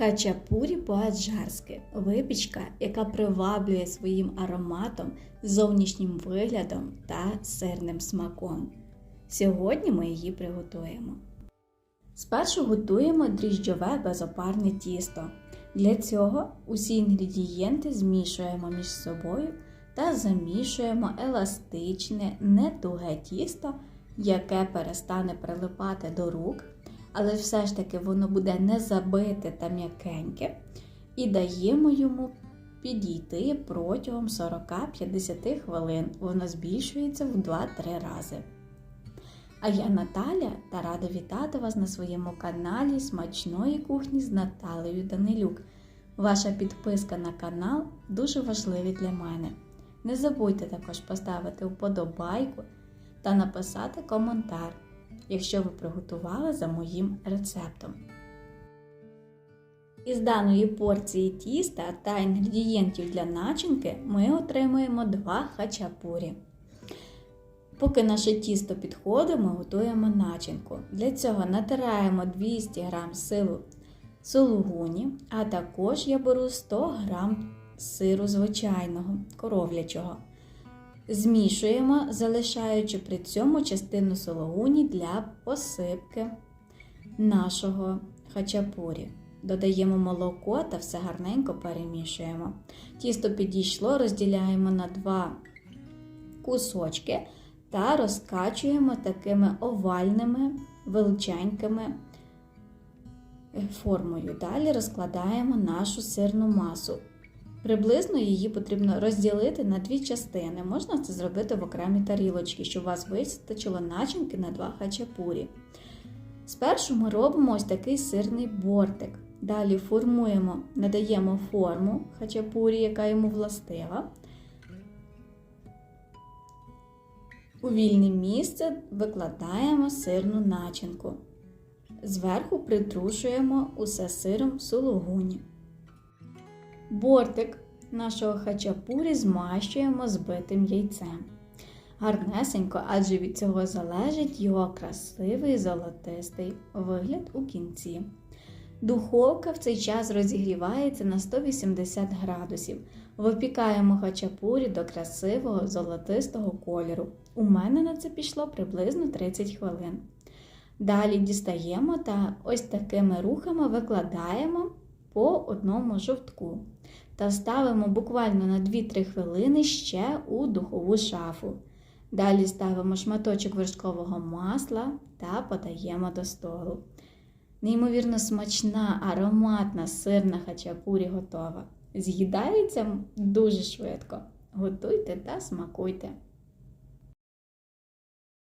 Хачапурі по-аджарськи – випічка, яка приваблює своїм ароматом, зовнішнім виглядом та сирним смаком. Сьогодні ми її приготуємо. Спершу готуємо дріжджове безопарне тісто. Для цього усі інгредієнти змішуємо між собою та замішуємо еластичне, не туге тісто, яке перестане прилипати до рук, але все ж таки воно буде не забите та м'якеньке, і даємо йому підійти протягом 40-50 хвилин. Воно збільшується в 2-3 рази. А я Наталя та рада вітати вас на своєму каналі Смачної кухні з Наталею Данилюк. Ваша підписка на канал дуже важлива для мене. Не забудьте також поставити вподобайку та написати коментар, якщо ви приготували за моїм рецептом. Із даної порції тіста та інгредієнтів для начинки ми отримуємо 2 хачапурі. Поки наше тісто підходить, ми готуємо начинку. Для цього натираємо 200 г силу сулугуні, а також я беру 100 г сиру звичайного коров'ячого. Змішуємо, залишаючи при цьому частину сулугуні для посипки нашого хачапурі. Додаємо молоко та все гарненько перемішуємо. Тісто підійшло, розділяємо на два кусочки та розкачуємо такими овальними величенькими формою. Далі розкладаємо нашу сирну масу. Приблизно її потрібно розділити на дві частини. Можна це зробити в окремі тарілочки, щоб у вас вистачило начинки на два хачапурі. Спершу ми робимо ось такий сирний бортик. Далі формуємо, надаємо форму хачапурі, яка йому властива. У вільне місце викладаємо сирну начинку. Зверху притрушуємо усе сиром сулугуні. Бортик нашого хачапурі змащуємо збитим яйцем. Гарнесенько, адже від цього залежить його красивий золотистий вигляд у кінці. Духовка в цей час розігрівається на 180 градусів. Випікаємо хачапурі до красивого золотистого кольору. У мене на це пішло приблизно 30 хвилин. Далі дістаємо та ось такими рухами викладаємо по одному жовтку та ставимо буквально на 2-3 хвилини ще у духову шафу. Далі ставимо шматочок вершкового масла та подаємо до столу. Неймовірно смачна, ароматна сирна хачапурі готова. З'їдається дуже швидко. Готуйте та смакуйте.